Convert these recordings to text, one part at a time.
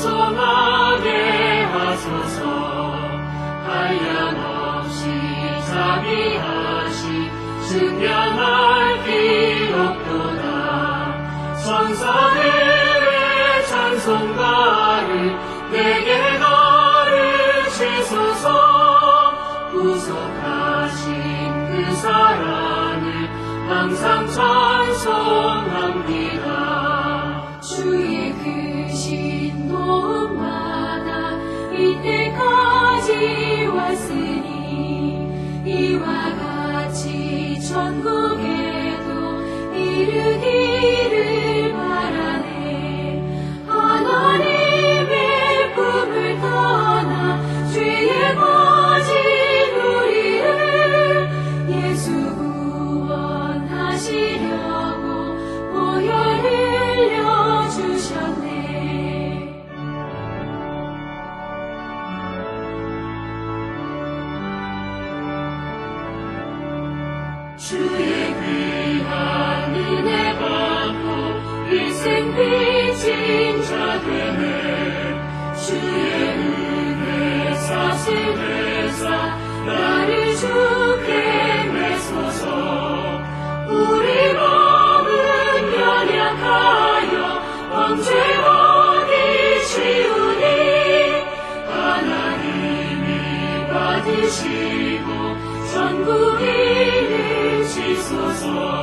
풍성하게 하소서. 한량없이 자비하시 증명할 길 없도다. 천사들의 찬송가를 내게 가르치소서. 구속하신 그 사랑을 항상 찬송합니다. 주의 이때까지 왔으니 이와 같이 천국에 주의 귀한 은혜 받고 일생 빛 Jesus.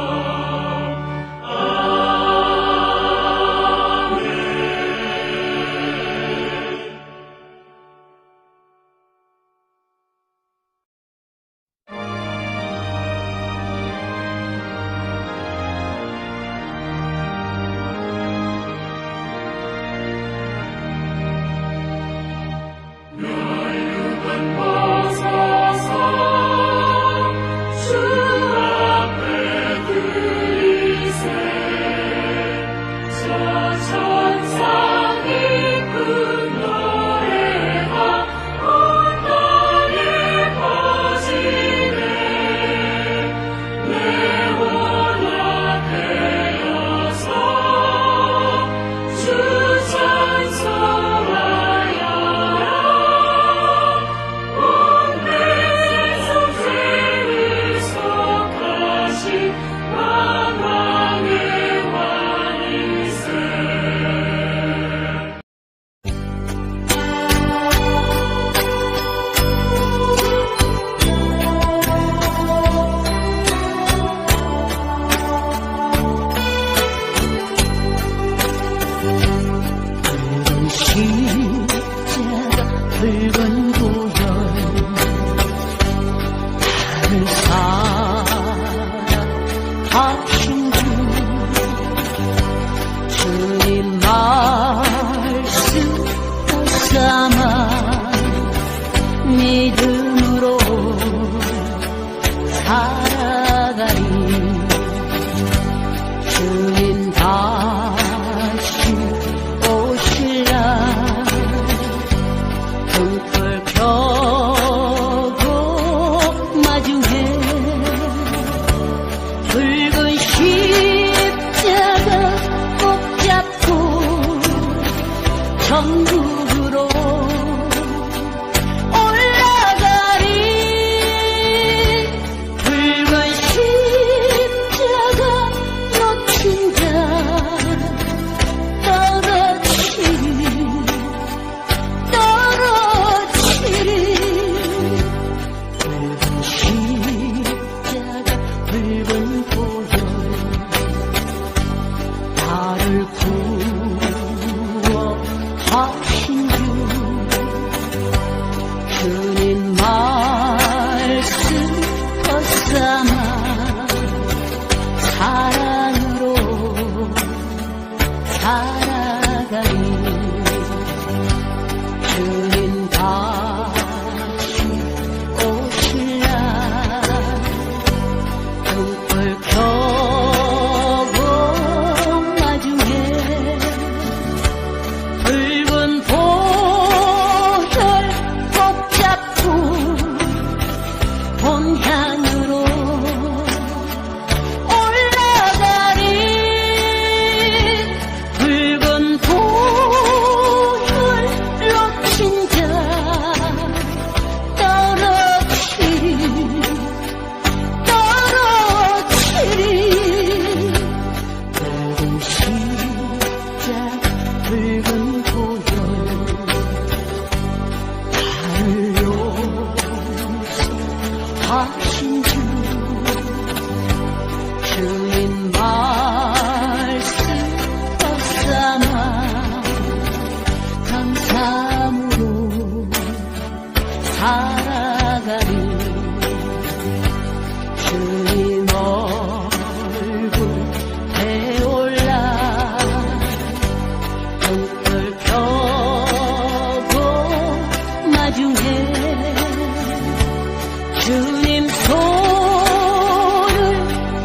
주님 손을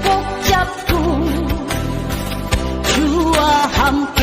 꼭 잡고 주와 함께